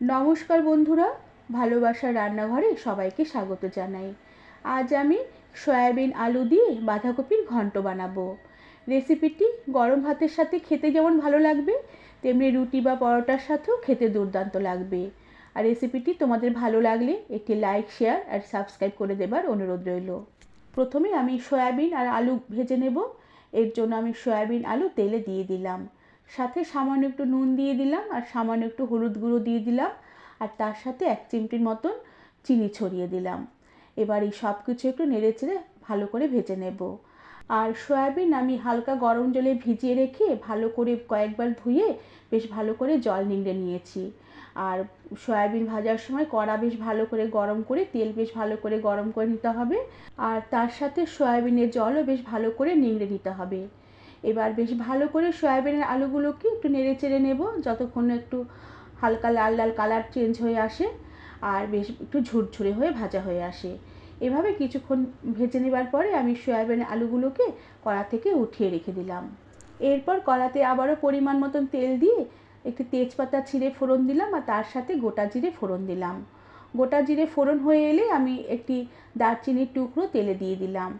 নমস্কার বন্ধুরা ভালোবাসার রান্নাঘরে সবাইকে স্বাগত জানাই। আজ আমি সয়াবিন আলু দিয়ে বাঁধাকপির ঘন্ট বানাবো। রেসিপিটি গরম ভাতের সাথে খেতে যেমন ভালো লাগবে, তেমনি রুটি বা পরোটার সাথেও খেতে দুর্দান্ত লাগবে। আর রেসিপিটি তোমাদের ভালো লাগলে একটি লাইক, শেয়ার আর সাবস্ক্রাইব করে দেবার অনুরোধ রইল। প্রথমে আমি সয়াবিন আর আলু ভেজে নেব। এর জন্য আমি সয়াবিন আলু তেলে দিয়ে দিলাম। সাথে সামান্য একটু নুন দিয়ে দিলাম আর সামান্য একটু হলুদ গুঁড়ো দিয়ে দিলাম আর তার সাথে এক চিমটির মতন চিনি ছড়িয়ে দিলাম। এবার এই সব কিছু একটু নেড়ে চেড়ে ভালো করে ভেজে নেব। আর সয়াবিন আমি হালকা গরম জলে ভিজিয়ে রেখে ভালো করে কয়েকবার ধুয়ে বেশ ভালো করে জল নিংড়ে নিয়েছি। আর সয়াবিন ভাজার সময় কড়া বেশ ভালো করে গরম করে তেল বেশ ভালো করে গরম করে নিতে হবে। আর তার সাথে সয়াবিনের জলও বেশ ভালো করে নিংড়ে নিতে হবে। এবার বেশ ভালো করে সয়াবিনের আলুগুলোকে একটু নেড়ে চেড়ে নেব, যতক্ষণ একটু হালকা লাল লাল কালার চেঞ্জ হয়ে আসে আর বেশ একটু ঝুরঝুরে হয়ে ভাজা হয়ে আসে। এভাবে কিছুক্ষণ ভেজে নেবার পরে আমি সয়াবিনের আলুগুলোকে কড়া থেকে উঠিয়ে রেখে দিলাম। এরপর কড়াতে আবারও পরিমাণ মতন তেল দিয়ে একটি তেজপাতা ছিঁড়ে ফোড়ন দিলাম আর তার সাথে গোটা জিরে ফোড়ন দিলাম। গোটা জিরে ফোড়ন হয়ে এলে আমি একটি দারচিনির টুকরো তেলে দিয়ে দিলাম।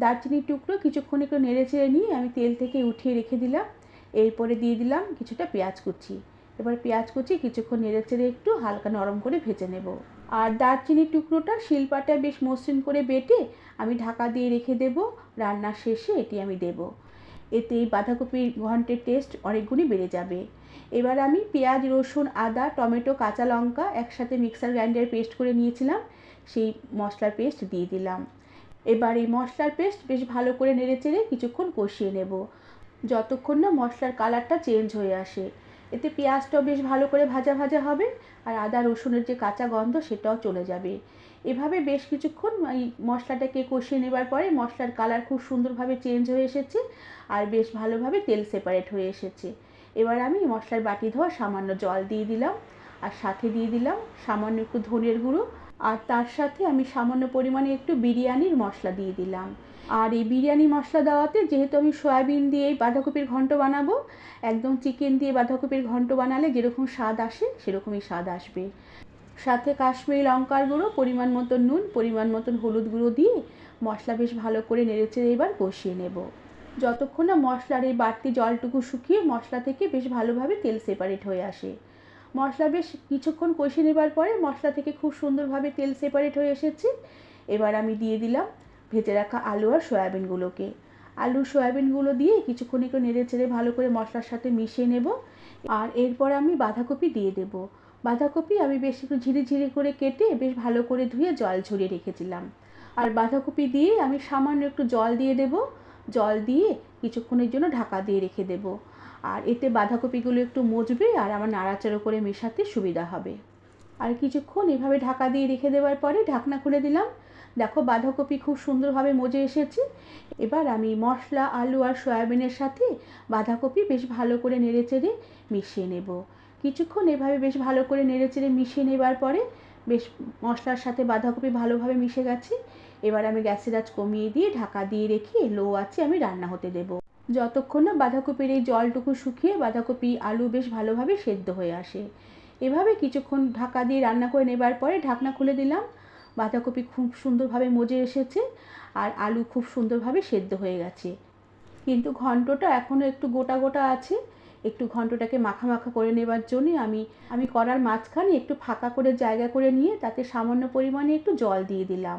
দারচিনির টুকরো কিছুক্ষণ একটু নেড়ে চেড়ে নিয়ে আমি তেল থেকে উঠিয়ে রেখে দিলাম। এরপরে দিয়ে দিলাম কিছুটা পেঁয়াজ কুচি। এবার পেঁয়াজ কুচি কিছুক্ষণ নেড়ে চেড়ে একটু হালকা নরম করে ভেজে নেব। আর দারচিনির টুকরোটা শিলপাটায় বেশ মসৃণ করে বেটে আমি ঢাকা দিয়ে রেখে দেব। রান্নার শেষে এটি আমি দেব। এতে এই বাঁধাকপির ঘন্টের টেস্ট অনেকগুণই বেড়ে যাবে। এবার আমি পেঁয়াজ, রসুন, আদা, টমেটো, কাঁচা লঙ্কা একসাথে মিক্সার গ্রাইন্ডার পেস্ট করে নিয়েছিলাম। সেই মশলার পেস্ট দিয়ে দিলাম। এবার এই মশলার পেস্ট বেশ ভালো করে নেড়ে চেড়ে কিছুক্ষণ কষিয়ে নেব। যতক্ষণ না মশলার কালারটা চেঞ্জ হয়ে আসে। এতে পেঁয়াজটাও বেশ ভালো করে ভাজা ভাজা হবে আর আদা, রসুনের যে কাঁচা গন্ধ সেটাও চলে যাবে। এভাবে বেশ কিছুক্ষণ এই মশলাটাকে কষিয়ে নেবার পরে মশলার কালার খুব সুন্দরভাবে চেঞ্জ হয়ে এসেছে আর বেশ ভালোভাবে তেল সেপারেট হয়ে এসেছে। এবার আমি মশলার বাটি ধোয়া সামান্য জল দিয়ে দিলাম আর সাথে দিয়ে দিলাম সামান্য একটু ধনের গুঁড়ো আর তার সাথে আমি সামান্য পরিমাণে একটু বিরিয়ানির মশলা দিয়ে দিলাম। আর এই বিরিয়ানি মশলা দেওয়াতে যেহেতু আমি সয়াবিন দিয়ে এই বাঁধাকপির ঘন্ট বানাবো, একদম চিকেন দিয়ে বাঁধাকপির ঘন্ট বানালে যেরকম স্বাদ আসে, সেরকমই স্বাদ আসবে। সাথে কাশ্মীরি লঙ্কার গুঁড়ো, পরিমাণ মতন নুন, পরিমাণ মতন হলুদ গুঁড়ো দিয়ে মশলা বেশ ভালো করে নেড়েচেড়ে এবার কষিয়ে নেব। যতক্ষণ না মশলার এই বাড়তি জলটুকু শুকিয়ে মশলা থেকে বেশ ভালোভাবে তেল সেপারেট হয়ে আসে। মশলা বেশ কিছুক্ষণ কষিয়ে নেবার পরে মশলা থেকে খুব সুন্দরভাবে তেল সেপারেট হয়ে এসেছে। এবার আমি দিয়ে দিলাম ভেজে রাখা আলু আর সয়াবিনগুলোকে। আলু সয়াবিনগুলো দিয়ে কিছুক্ষণ একটু নেড়ে চেড়ে ভালো করে মশলার সাথে মিশিয়ে নেব। আর এরপর আমি বাঁধাকপি দিয়ে দেব। বাঁধাকপি আমি বেশ একটু ঝিরি ঝিরি করে কেটে বেশ ভালো করে ধুয়ে জল ঝরিয়ে রেখেছিলাম। আর বাঁধাকপি দিয়ে আমি সামান্য একটু জল দিয়ে দেব। জল দিয়ে কিছুক্ষণের জন্য ঢাকা দিয়ে রেখে দেব। আর এতে বাঁধাকপিগুলো একটু মজবে আর আমার নাড়াচাড়ো করে মেশাতে সুবিধা হবে। আর কিছুক্ষণ এভাবে ঢাকা দিয়ে রেখে দেওয়ার পরে ঢাকনা খুলে দিলাম। দেখো বাঁধাকপি খুব সুন্দরভাবে মজে এসেছে। এবার আমি মশলা, আলু আর সয়াবিনের সাথে বাঁধাকপি বেশ ভালো করে নেড়ে চেড়ে মিশিয়ে নেব। কিছুক্ষণ এভাবে বেশ ভালো করে নেড়ে চেড়ে মিশিয়ে নেবার পরে বেশ মশলার সাথে বাঁধাকপি ভালোভাবে মিশে গেছে। এবার আমি গ্যাসের আঁচ কমিয়ে দিয়ে ঢাকা দিয়ে রেখে লো আছে আমি রান্না হতে দেবো। যতক্ষণ না বাঁধাকপির এই জলটুকু শুকিয়ে বাঁধাকপি আলু বেশ ভালোভাবে সেদ্ধ হয়ে আসে। এভাবে কিছুক্ষণ ঢাকা দিয়ে রান্না করে নেবার পরে ঢাকনা খুলে দিলাম। বাঁধাকপি খুব সুন্দরভাবে মজে এসেছে আর আলু খুব সুন্দরভাবে সেদ্ধ হয়ে গেছে। কিন্তু ঘন্টটা এখনও একটু গোটা গোটা আছে। একটু ঘন্টটাকে মাখা মাখা করে নেবার জন্যে আমি আমি করার মাঝখানে একটু ফাঁকা করে জায়গা করে নিয়ে তাতে সামান্য পরিমাণে একটু জল দিয়ে দিলাম।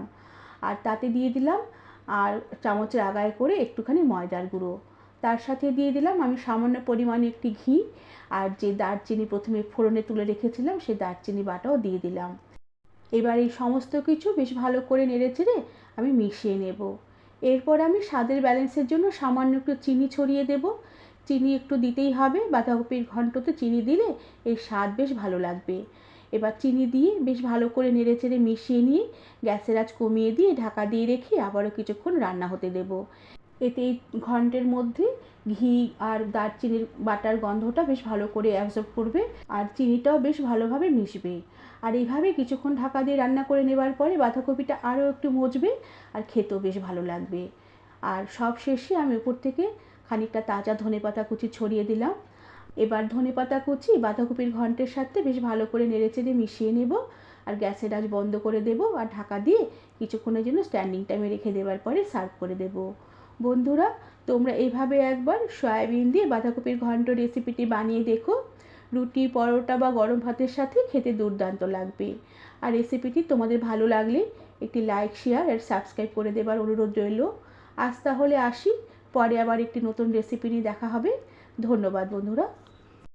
আর তাতে দিয়ে দিলাম আর চামচের আগায় করে একটুখানি ময়দার গুঁড়ো। তার সাথে দিয়ে দিলাম। আমি সামান্য পরিমাণে একটি ঘি আর যে দারচিনি প্রথমে ফোড়নে তুলে রেখেছিলাম, সেই দারচিনি বাটাও দিয়ে দিলাম। এবার এই সমস্ত কিছু বেশ ভালো করে নেড়ে চেড়ে আমি মিশিয়ে নেব। এরপর আমি স্বাদের ব্যালেন্সের জন্য সামান্য একটু চিনি ছড়িয়ে দেব। চিনি একটু দিতেই হবে, বাঁধাকপির ঘন্টতে চিনি দিলে এর স্বাদ বেশ ভালো লাগবে। এবার চিনি দিয়ে বেশ ভালো করে নেড়ে চেড়ে মিশিয়ে নিয়ে গ্যাসের আঁচ কমিয়ে দিয়ে ঢাকা দিয়ে রেখে আবারও কিছুক্ষণ রান্না হতে দেব। এতে এই ঘন্টের মধ্যে ঘি আর দারচিনির বাটার গন্ধটা বেশ ভালো করে অ্যাবজর্ব করবে আর চিনিটাও বেশ ভালোভাবে মিশবে। আর এইভাবে কিছুক্ষণ ঢাকা দিয়ে রান্না করে নেবার পরে বাঁধাকপিটা আরও একটু মজবে আর খেতেও বেশ ভালো লাগবে। আর সব শেষে আমি উপর থেকে খানিকটা তাজা ধনে পাতা কুচি ছড়িয়ে দিলাম। এবার ধনে পাতা কুচি বাঁধাকপির ঘন্টের সাথে বেশ ভালো করে নেড়েচেড়ে মিশিয়ে নেব আর গ্যাসের আজ বন্ধ করে দেব আর ঢাকা দিয়ে কিছুক্ষণের জন্য স্ট্যান্ডিং টাইমে রেখে দেওয়ার পরে সার্ভ করে দেব। বন্ধুরা, তোমরা এভাবে একবার সয়াবিন দিয়ে বাঁধাকপির ঘন্ট রেসিপিটি বানিয়ে দেখো। রুটি, পরোটা বা গরম ভাতের সাথে খেতে দুর্দান্ত লাগবে। আর রেসিপিটি তোমাদের ভালো লাগলে একটি লাইক শেয়ার আর সাবস্ক্রাইব করে দেবার অনুরোধ রইল। আজ তাহলে আসি, পরে আবার একটি নতুন রেসিপি নিয়ে দেখা হবে। ধন্যবাদ বন্ধুরা।